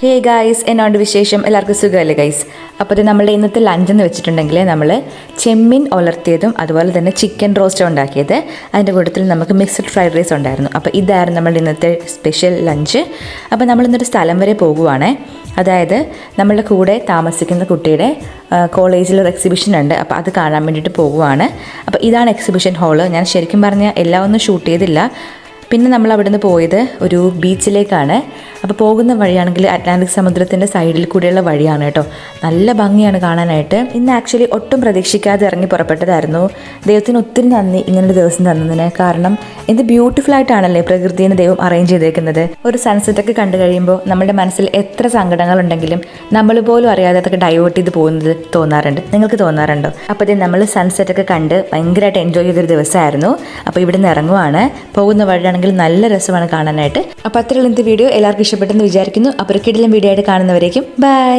Hey guys എന്നോട് വിശേഷം? എല്ലാവർക്കും സുഖമല്ലേ ഗൈസ് അപ്പോൾ ഇത് നമ്മുടെ ഇന്നത്തെ ലഞ്ച് എന്ന് വെച്ചിട്ടുണ്ടെങ്കിൽ നമ്മൾ ചെമ്മീൻ ഉലർത്തിയതും അതുപോലെ തന്നെ ചിക്കൻ റോസ്റ്റ് ഉണ്ടാക്കിയത്. അതിന്റെ കൂട്ടത്തിൽ നമുക്ക് മിക്സഡ് ഫ്രൈഡ് റൈസ് ഉണ്ടായിരുന്നു. അപ്പോൾ ഇതായിരുന്നു നമ്മുടെ ഇന്നത്തെ സ്പെഷ്യൽ ലഞ്ച് അപ്പോൾ നമ്മൾ ഇന്നൊരു സ്ഥലം വരെ പോകുവാണേ. അതായത് നമ്മളുടെ കൂടെ താമസിക്കുന്ന കുട്ടിയുടെ കോളേജിലൊരു എക്സിബിഷൻ ഉണ്ട്. അപ്പോൾ അത് കാണാൻ വേണ്ടിയിട്ട് പോകുവാണ്. അപ്പോൾ ഇതാണ് എക്സിബിഷൻ ഹാൾ ഞാൻ ശരിക്കും പറഞ്ഞാൽ എല്ലാം ഒന്നും ഷൂട്ട് ചെയ്തില്ല. പിന്നെ നമ്മൾ അവിടുന്ന് പോയത് ഒരു ബീച്ചിലേക്കാണ് അപ്പോൾ പോകുന്ന വഴിയാണെങ്കിൽ അറ്റ്ലാന്റിക് സമുദ്രത്തിന്റെ സൈഡിൽ കൂടെയുള്ള വഴിയാണ് കേട്ടോ. നല്ല ഭംഗിയാണ് കാണാനായിട്ട്. ഇന്ന് ആക്ച്വലി ഒട്ടും പ്രതീക്ഷിക്കാതെ ഇറങ്ങി പുറപ്പെട്ടതായിരുന്നു. ദൈവത്തിന് ഒത്തിരി നന്ദി ഇങ്ങനൊരു ദിവസം തന്നതിന്. കാരണം എന്ത് ബ്യൂട്ടിഫുൾ ആയിട്ടാണല്ലേ പ്രകൃതിയെ ദൈവം അറേഞ്ച് ചെയ്തേക്കുന്നത്. ഒരു സൺസെറ്റ് ഒക്കെ കണ്ടു കഴിയുമ്പോൾ നമ്മുടെ മനസ്സിൽ എത്ര സങ്കടങ്ങളുണ്ടെങ്കിലും നമ്മൾ പോലും അറിയാതെ അതൊക്കെ ഡൈവേർട്ട് ചെയ്ത് പോകുന്നത് തോന്നാറുണ്ട്. നിങ്ങൾക്ക് തോന്നാറുണ്ടോ? അപ്പോൾ ഇത് നമ്മൾ സൺസെറ്റ് ഒക്കെ കണ്ട് ഭയങ്കരമായിട്ട് എൻജോയ് ചെയ്തൊരു ദിവസമായിരുന്നു. അപ്പോൾ ഇവിടെ നിന്ന് ഇറങ്ങുവാണ്. പോകുന്ന വഴിയാണെങ്കിൽ നല്ല രസമാണ് കാണാനായിട്ട്. അപ്പോൾ അത്രയുള്ള ഇന്നത്തെ വീഡിയോ എല്ലാവർക്കും ഇഷ്ടപ്പെട്ടെന്ന് വിചാരിക്കുന്നു. അപ്പോൾ കിടിലം വീഡിയോ ആയിട്ട് കാണുന്നവരേക്കും. ബൈ